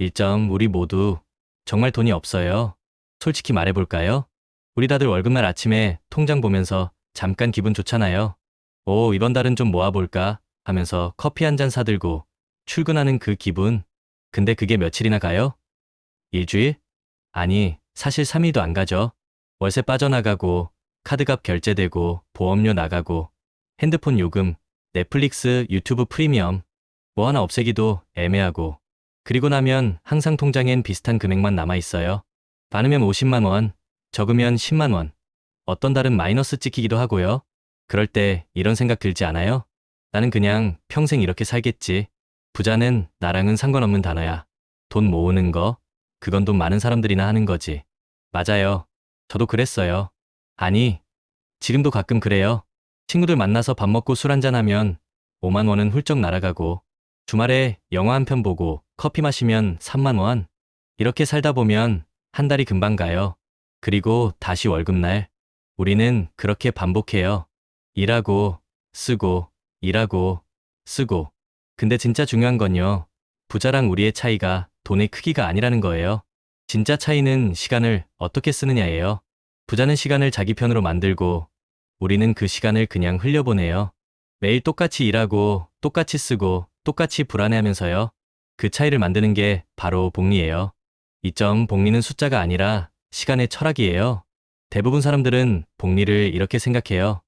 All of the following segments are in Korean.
1점 우리 모두 정말 돈이 없어요. 솔직히 말해볼까요? 우리 다들 월급날 아침에 통장 보면서 잠깐 기분 좋잖아요. 오, 이번 달은 좀 모아볼까 하면서 커피 한 잔 사들고 출근하는 그 기분. 근데 그게 며칠이나 가요? 일주일? 아니, 사실 3일도 안 가죠. 월세 빠져나가고, 카드값 결제되고, 보험료 나가고, 핸드폰 요금, 넷플릭스, 유튜브 프리미엄, 뭐 하나 없애기도 애매하고, 그리고 나면 항상 통장엔 비슷한 금액만 남아 있어요. 많으면 50만 원, 적으면 10만 원. 어떤 달은 마이너스 찍히기도 하고요. 그럴 때 이런 생각 들지 않아요? 나는 그냥 평생 이렇게 살겠지. 부자는 나랑은 상관없는 단어야. 돈 모으는 거, 그건 돈 많은 사람들이나 하는 거지. 맞아요. 저도 그랬어요. 아니, 지금도 가끔 그래요. 친구들 만나서 밥 먹고 술 한잔하면 5만 원은 훌쩍 날아가고, 주말에 영화 한 편 보고 커피 마시면 3만 원. 이렇게 살다 보면 한 달이 금방 가요. 그리고 다시 월급날. 우리는 그렇게 반복해요. 일하고, 쓰고, 일하고, 쓰고. 근데 진짜 중요한 건요. 부자랑 우리의 차이가 돈의 크기가 아니라는 거예요. 진짜 차이는 시간을 어떻게 쓰느냐예요. 부자는 시간을 자기 편으로 만들고, 우리는 그 시간을 그냥 흘려보내요. 매일 똑같이 일하고, 똑같이 쓰고, 똑같이 불안해하면서요. 그 차이를 만드는 게 바로 복리예요. 이 점 복리는 숫자가 아니라 시간의 철학이에요. 대부분 사람들은 복리를 이렇게 생각해요.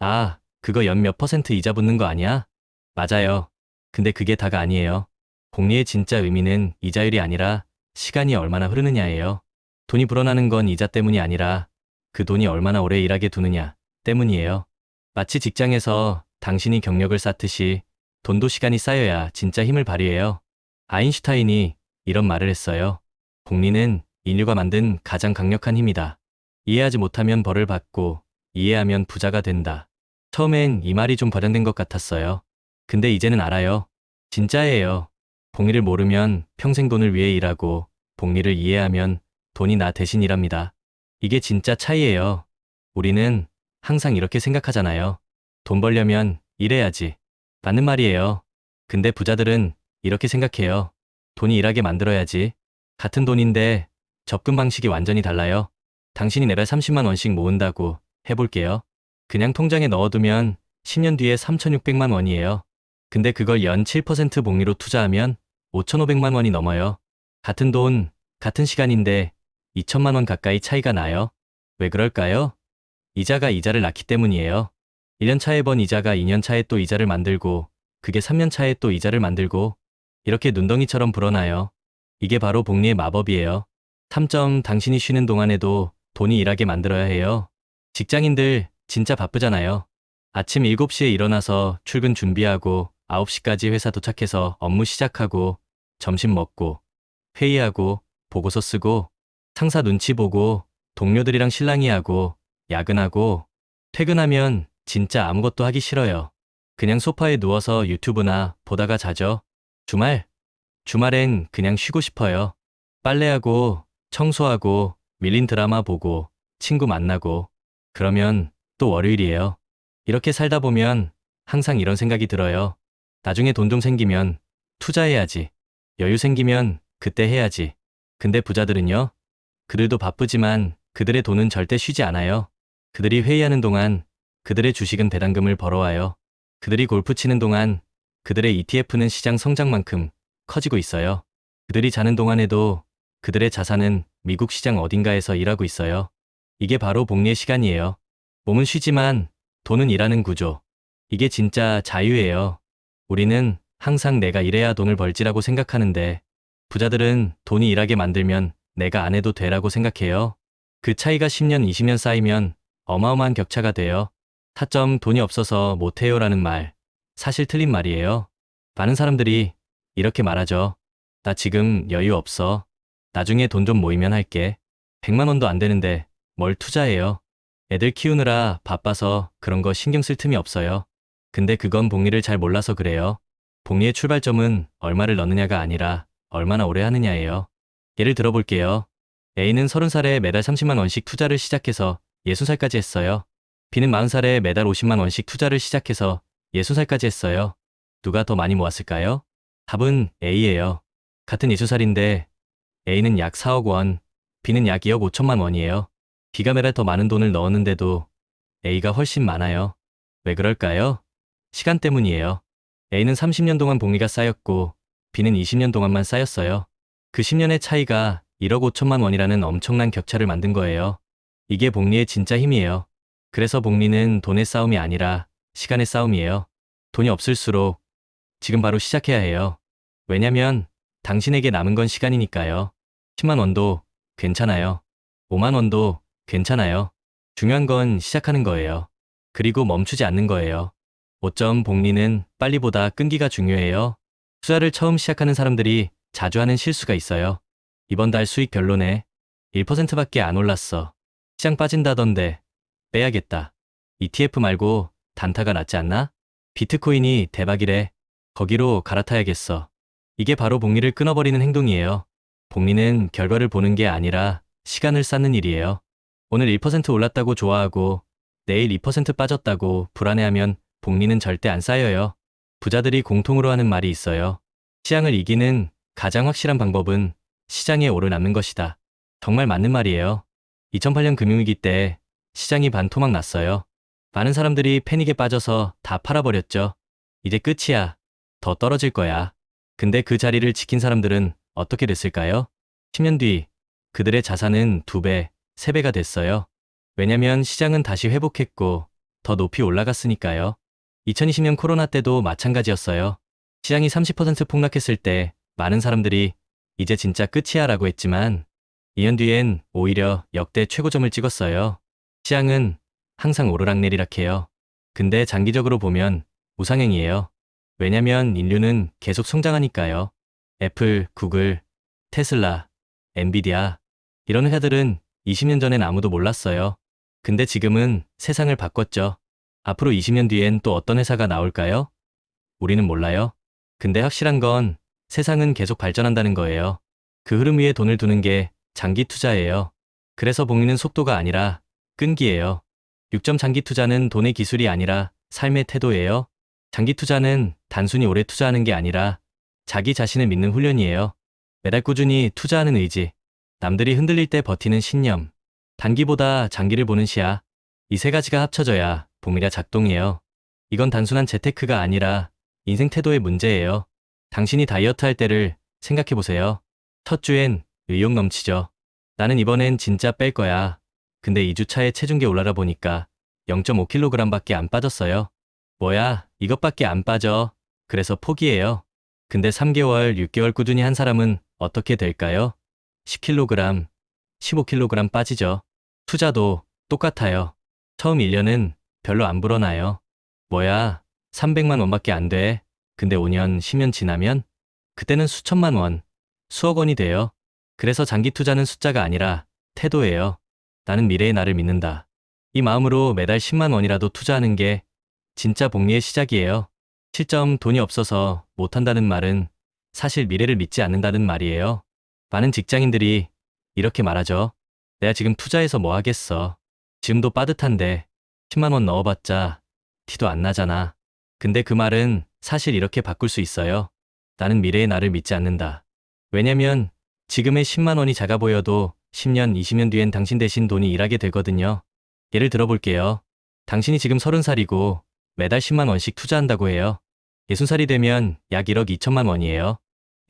아, 그거 연 몇 퍼센트 이자 붙는 거 아니야? 맞아요. 근데 그게 다가 아니에요. 복리의 진짜 의미는 이자율이 아니라 시간이 얼마나 흐르느냐예요. 돈이 불어나는 건 이자 때문이 아니라 그 돈이 얼마나 오래 일하게 두느냐 때문이에요. 마치 직장에서 당신이 경력을 쌓듯이 돈도 시간이 쌓여야 진짜 힘을 발휘해요. 아인슈타인이 이런 말을 했어요. 복리는 인류가 만든 가장 강력한 힘이다. 이해하지 못하면 벌을 받고 이해하면 부자가 된다. 처음엔 이 말이 좀 버전된 것 같았어요. 근데 이제는 알아요. 진짜예요. 복리를 모르면 평생 돈을 위해 일하고 복리를 이해하면 돈이 나 대신 일합니다. 이게 진짜 차이예요. 우리는 항상 이렇게 생각하잖아요. 돈 벌려면 일해야지. 맞는 말이에요. 근데 부자들은 이렇게 생각해요. 돈이 일하게 만들어야지. 같은 돈인데 접근 방식이 완전히 달라요. 당신이 매달 30만 원씩 모은다고 해볼게요. 그냥 통장에 넣어두면 10년 뒤에 3,600만 원이에요. 근데 그걸 연 7% 복리로 투자하면 5,500만 원이 넘어요. 같은 돈, 같은 시간인데 2천만 원 가까이 차이가 나요. 왜 그럴까요? 이자가 이자를 낳기 때문이에요. 1년 차에 번 이자가 2년 차에 또 이자를 만들고 그게 3년 차에 또 이자를 만들고 이렇게 눈덩이처럼 불어나요. 이게 바로 복리의 마법이에요. 3점 당신이 쉬는 동안에도 돈이 일하게 만들어야 해요. 직장인들 진짜 바쁘잖아요. 아침 7시에 일어나서 출근 준비하고 9시까지 회사 도착해서 업무 시작하고 점심 먹고 회의하고 보고서 쓰고 상사 눈치 보고 동료들이랑 실랑이하고 야근하고 퇴근하면 진짜 아무것도 하기 싫어요. 그냥 소파에 누워서 유튜브나 보다가 자죠. 주말? 주말엔 그냥 쉬고 싶어요. 빨래하고 청소하고 밀린 드라마 보고 친구 만나고 그러면 또 월요일이에요. 이렇게 살다 보면 항상 이런 생각이 들어요. 나중에 돈 좀 생기면 투자해야지. 여유 생기면 그때 해야지. 근데 부자들은요? 그들도 바쁘지만 그들의 돈은 절대 쉬지 않아요. 그들이 회의하는 동안 그들의 주식은 배당금을 벌어와요. 그들이 골프 치는 동안 그들의 ETF는 시장 성장만큼 커지고 있어요. 그들이 자는 동안에도 그들의 자산은 미국 시장 어딘가에서 일하고 있어요. 이게 바로 복리의 시간이에요. 몸은 쉬지만 돈은 일하는 구조. 이게 진짜 자유예요. 우리는 항상 내가 일해야 돈을 벌지라고 생각하는데 부자들은 돈이 일하게 만들면 내가 안 해도 되라고 생각해요. 그 차이가 10년, 20년 쌓이면 어마어마한 격차가 돼요. 타점 돈이 없어서 못해요라는 말. 사실 틀린 말이에요. 많은 사람들이 이렇게 말하죠. 나 지금 여유 없어. 나중에 돈 좀 모이면 할게. 100만 원도 안 되는데 뭘 투자해요. 애들 키우느라 바빠서 그런 거 신경 쓸 틈이 없어요. 근데 그건 복리를 잘 몰라서 그래요. 복리의 출발점은 얼마를 넣느냐가 아니라 얼마나 오래 하느냐예요. 예를 들어볼게요. A는 30살에 매달 30만 원씩 투자를 시작해서 60살까지 했어요. B는 40살에 매달 50만 원씩 투자를 시작해서 60살까지 했어요. 누가 더 많이 모았을까요? 답은 A예요. 같은 20살인데 A는 약 4억 원, B는 약 2억 5천만 원이에요. 매달 더 많은 돈을 넣었는데도 A가 훨씬 많아요. 왜 그럴까요? 시간 때문이에요. A는 30년 동안 복리가 쌓였고 B는 20년 동안만 쌓였어요. 그 10년의 차이가 1억 5천만 원이라는 엄청난 격차를 만든 거예요. 이게 복리의 진짜 힘이에요. 그래서 복리는 돈의 싸움이 아니라 시간의 싸움이에요. 돈이 없을수록 지금 바로 시작해야 해요. 왜냐면 당신에게 남은 건 시간이니까요. 10만 원도 괜찮아요. 5만 원도 괜찮아요. 중요한 건 시작하는 거예요. 그리고 멈추지 않는 거예요. 5점 복리는 빨리보다 끈기가 중요해요. 투자를 처음 시작하는 사람들이 자주 하는 실수가 있어요. 이번 달 수익 별로네. 1%밖에 안 올랐어. 시장 빠진다던데 빼야겠다. ETF 말고 단타가 낫지 않나? 비트코인이 대박이래. 거기로 갈아타야겠어. 이게 바로 복리를 끊어버리는 행동이에요. 복리는 결과를 보는 게 아니라 시간을 쌓는 일이에요. 오늘 1% 올랐다고 좋아하고 내일 2% 빠졌다고 불안해하면 복리는 절대 안 쌓여요. 부자들이 공통으로 하는 말이 있어요. 시장을 이기는 가장 확실한 방법은 시장에 오르남는 것이다. 정말 맞는 말이에요. 2008년 금융위기 때 시장이 반토막 났어요. 많은 사람들이 패닉에 빠져서 다 팔아버렸죠. 이제 끝이야. 더 떨어질 거야. 근데 그 자리를 지킨 사람들은 어떻게 됐을까요? 10년 뒤 그들의 자산은 2배, 3배가 됐어요. 왜냐면 시장은 다시 회복했고 더 높이 올라갔으니까요. 2020년 코로나 때도 마찬가지였어요. 시장이 30% 폭락했을 때 많은 사람들이 이제 진짜 끝이야 라고 했지만 2년 뒤엔 오히려 역대 최고점을 찍었어요. 시장은 항상 오르락내리락 해요. 근데 장기적으로 보면 우상행이에요. 왜냐면 인류는 계속 성장하니까요. 애플, 구글, 테슬라, 엔비디아 이런 회사들은 20년 전엔 아무도 몰랐어요. 근데 지금은 세상을 바꿨죠. 앞으로 20년 뒤엔 또 어떤 회사가 나올까요? 우리는 몰라요. 근데 확실한 건 세상은 계속 발전한다는 거예요. 그 흐름 위에 돈을 두는 게 장기 투자예요. 그래서 복리는 속도가 아니라 끈기예요. 6점 장기 투자는 돈의 기술이 아니라 삶의 태도예요. 장기 투자는 단순히 오래 투자하는 게 아니라 자기 자신을 믿는 훈련이에요. 매달 꾸준히 투자하는 의지, 남들이 흔들릴 때 버티는 신념, 단기보다 장기를 보는 시야, 이 세 가지가 합쳐져야 복리가 작동해요. 이건 단순한 재테크가 아니라 인생 태도의 문제예요. 당신이 다이어트 할 때를 생각해 보세요. 첫 주엔 의욕 넘치죠. 나는 이번엔 진짜 뺄 거야. 근데 2주 차에 체중계 올라가 보니까 0.5kg밖에 안 빠졌어요. 뭐야, 이것밖에 안 빠져. 그래서 포기해요. 근데 3개월, 6개월 꾸준히 한 사람은 어떻게 될까요? 10kg, 15kg 빠지죠. 투자도 똑같아요. 처음 1년은 별로 안 불어나요. 뭐야, 300만 원밖에 안 돼. 근데 5년, 10년 지나면 그때는 수천만 원, 수억 원이 돼요. 그래서 장기 투자는 숫자가 아니라 태도예요. 나는 미래의 나를 믿는다. 이 마음으로 매달 10만 원이라도 투자하는 게 진짜 복리의 시작이에요. 실점 돈이 없어서 못한다는 말은 사실 미래를 믿지 않는다는 말이에요. 많은 직장인들이 이렇게 말하죠. 내가 지금 투자해서 뭐 하겠어. 지금도 빠듯한데 10만 원 넣어봤자 티도 안 나잖아. 근데 그 말은 사실 이렇게 바꿀 수 있어요. 나는 미래의 나를 믿지 않는다. 왜냐면 지금의 10만 원이 작아 보여도 10년, 20년 뒤엔 당신 대신 돈이 일하게 되거든요. 예를 들어볼게요. 당신이 지금 30살이고 매달 10만 원씩 투자한다고 해요. 60살이 되면 약 1억 2천만 원이에요.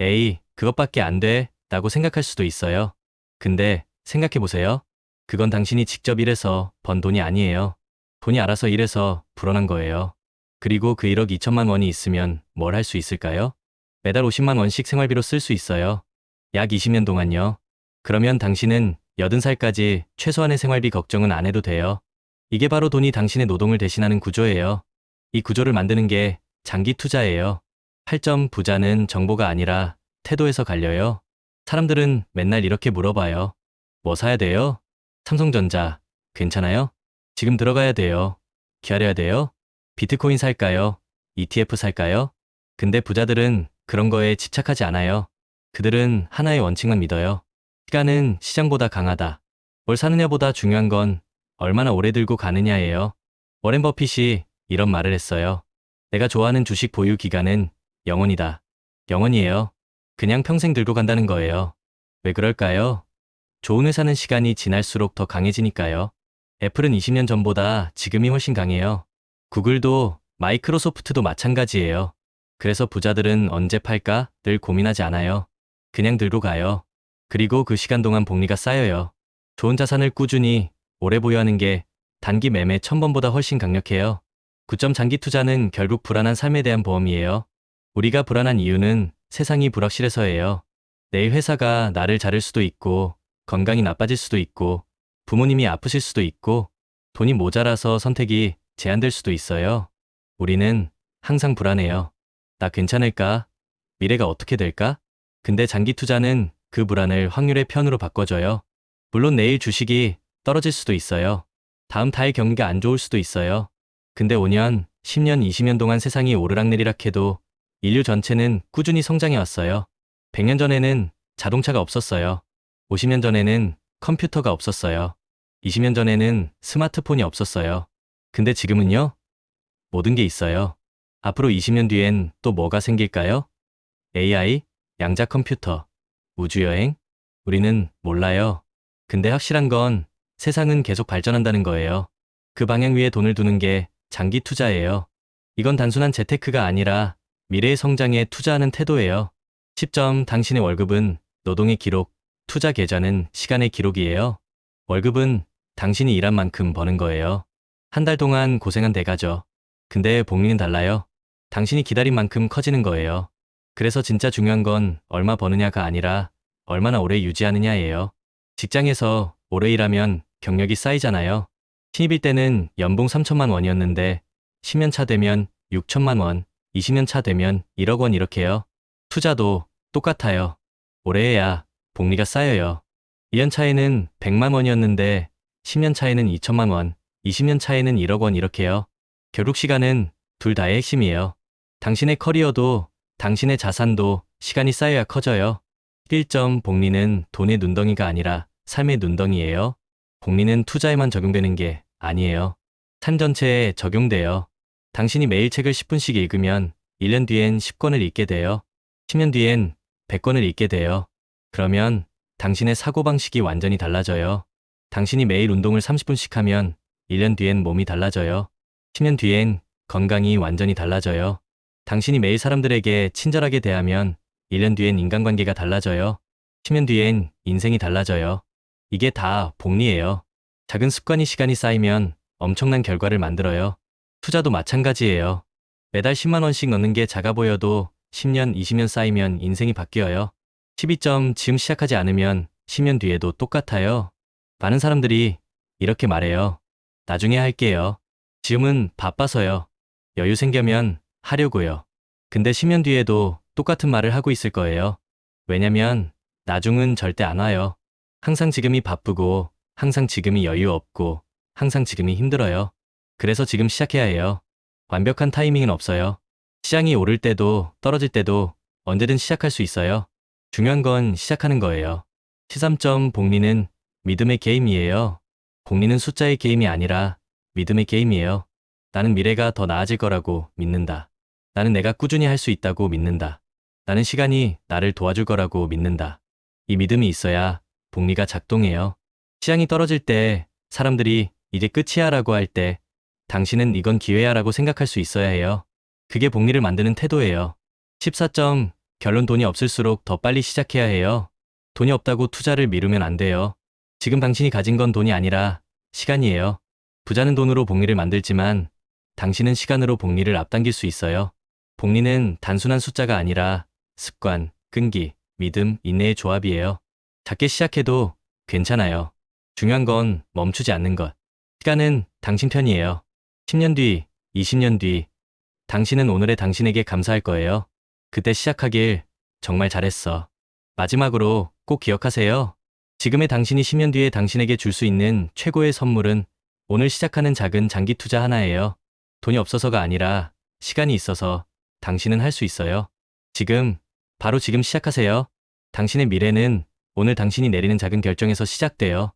에이, 그것밖에 안 돼. 라고 생각할 수도 있어요. 근데 생각해보세요. 그건 당신이 직접 일해서 번 돈이 아니에요. 돈이 알아서 일해서 불어난 거예요. 그리고 그 1억 2천만 원이 있으면 뭘 할 수 있을까요? 매달 50만 원씩 생활비로 쓸 수 있어요. 약 20년 동안요. 그러면 당신은 80살까지 최소한의 생활비 걱정은 안 해도 돼요. 이게 바로 돈이 당신의 노동을 대신하는 구조예요. 이 구조를 만드는 게 장기 투자예요. 8점 부자는 정보가 아니라 태도에서 갈려요. 사람들은 맨날 이렇게 물어봐요. 뭐 사야 돼요? 삼성전자. 괜찮아요? 지금 들어가야 돼요. 기다려야 돼요? 비트코인 살까요? ETF 살까요? 근데 부자들은 그런 거에 집착하지 않아요. 그들은 하나의 원칙만 믿어요. 시간은 시장보다 강하다. 뭘 사느냐보다 중요한 건 얼마나 오래 들고 가느냐예요. 워렌 버핏이 이런 말을 했어요. 내가 좋아하는 주식 보유 기간은 영원이다. 영원이에요. 그냥 평생 들고 간다는 거예요. 왜 그럴까요? 좋은 회사는 시간이 지날수록 더 강해지니까요. 애플은 20년 전보다 지금이 훨씬 강해요. 구글도 마이크로소프트도 마찬가지예요. 그래서 부자들은 언제 팔까 늘 고민하지 않아요. 그냥 들고 가요. 그리고 그 시간 동안 복리가 쌓여요. 좋은 자산을 꾸준히 오래 보유하는 게 단기 매매 천번보다 훨씬 강력해요. 9점 장기 투자는 결국 불안한 삶에 대한 보험이에요. 우리가 불안한 이유는 세상이 불확실해서예요. 내일 회사가 나를 자를 수도 있고, 건강이 나빠질 수도 있고, 부모님이 아프실 수도 있고, 돈이 모자라서 선택이 제한될 수도 있어요. 우리는 항상 불안해요. 나 괜찮을까? 미래가 어떻게 될까? 근데 장기 투자는 그 불안을 확률의 편으로 바꿔줘요. 물론 내일 주식이 떨어질 수도 있어요. 다음 달 경기가 안 좋을 수도 있어요. 근데 5년, 10년, 20년 동안 세상이 오르락내리락 해도 인류 전체는 꾸준히 성장해 왔어요. 100년 전에는 자동차가 없었어요. 50년 전에는 컴퓨터가 없었어요. 20년 전에는 스마트폰이 없었어요. 근데 지금은요? 모든 게 있어요. 앞으로 20년 뒤엔 또 뭐가 생길까요? AI, 양자 컴퓨터, 우주여행? 우리는 몰라요. 근데 확실한 건 세상은 계속 발전한다는 거예요. 그 방향 위에 돈을 두는 게 장기 투자예요. 이건 단순한 재테크가 아니라 미래의 성장에 투자하는 태도예요. 10점 당신의 월급은 노동의 기록, 투자 계좌는 시간의 기록이에요. 월급은 당신이 일한 만큼 버는 거예요. 한 달 동안 고생한 대가죠. 근데 복리는 달라요. 당신이 기다린 만큼 커지는 거예요. 그래서 진짜 중요한 건 얼마 버느냐가 아니라 얼마나 오래 유지하느냐예요. 직장에서 오래 일하면 경력이 쌓이잖아요. 신입일 때는 연봉 3천만 원이었는데 10년 차 되면 6천만 원, 20년 차 되면 1억 원 이렇게요. 투자도 똑같아요. 오래 해야 복리가 쌓여요. 1년 차에는 100만 원이었는데 10년 차에는 2천만 원, 20년 차에는 1억 원 이렇게요. 결국 시간은 둘 다의 핵심이에요. 당신의 커리어도 당신의 자산도 시간이 쌓여야 커져요. 1점 복리는 돈의 눈덩이가 아니라 삶의 눈덩이예요. 복리는 투자에만 적용되는 게 아니에요. 삶 전체에 적용돼요. 당신이 매일 책을 10분씩 읽으면 1년 뒤엔 10권을 읽게 돼요. 10년 뒤엔 100권을 읽게 돼요. 그러면 당신의 사고방식이 완전히 달라져요. 당신이 매일 운동을 30분씩 하면 1년 뒤엔 몸이 달라져요. 10년 뒤엔 건강이 완전히 달라져요. 당신이 매일 사람들에게 친절하게 대하면 1년 뒤엔 인간관계가 달라져요. 10년 뒤엔 인생이 달라져요. 이게 다 복리예요. 작은 습관이 시간이 쌓이면 엄청난 결과를 만들어요. 투자도 마찬가지예요. 매달 10만원씩 넣는 게 작아 보여도 10년, 20년 쌓이면 인생이 바뀌어요. 12점 지금 시작하지 않으면 10년 뒤에도 똑같아요. 많은 사람들이 이렇게 말해요. 나중에 할게요. 지금은 바빠서요. 여유 생겨면 하려고요. 근데 10년 뒤에도 똑같은 말을 하고 있을 거예요. 왜냐면 나중은 절대 안 와요. 항상 지금이 바쁘고, 항상 지금이 여유 없고, 항상 지금이 힘들어요. 그래서 지금 시작해야 해요. 완벽한 타이밍은 없어요. 시장이 오를 때도 떨어질 때도 언제든 시작할 수 있어요. 중요한 건 시작하는 거예요. 시삼점 복리는 믿음의 게임이에요. 복리는 숫자의 게임이 아니라 믿음의 게임이에요. 나는 미래가 더 나아질 거라고 믿는다. 나는 내가 꾸준히 할 수 있다고 믿는다. 나는 시간이 나를 도와줄 거라고 믿는다. 이 믿음이 있어야 복리가 작동해요. 시장이 떨어질 때 사람들이 이제 끝이야 라고 할 때 당신은 이건 기회야 라고 생각할 수 있어야 해요. 그게 복리를 만드는 태도예요. 14점 결론 돈이 없을수록 더 빨리 시작해야 해요. 돈이 없다고 투자를 미루면 안 돼요. 지금 당신이 가진 건 돈이 아니라 시간이에요. 부자는 돈으로 복리를 만들지만 당신은 시간으로 복리를 앞당길 수 있어요. 복리는 단순한 숫자가 아니라 습관, 끈기, 믿음, 인내의 조합이에요. 작게 시작해도 괜찮아요. 중요한 건 멈추지 않는 것. 시간은 당신 편이에요. 10년 뒤, 20년 뒤, 당신은 오늘의 당신에게 감사할 거예요. 그때 시작하길 정말 잘했어. 마지막으로 꼭 기억하세요. 지금의 당신이 10년 뒤에 당신에게 줄 수 있는 최고의 선물은 오늘 시작하는 작은 장기 투자 하나예요. 돈이 없어서가 아니라 시간이 있어서 당신은 할 수 있어요. 지금, 바로 지금 시작하세요. 당신의 미래는 오늘 당신이 내리는 작은 결정에서 시작돼요.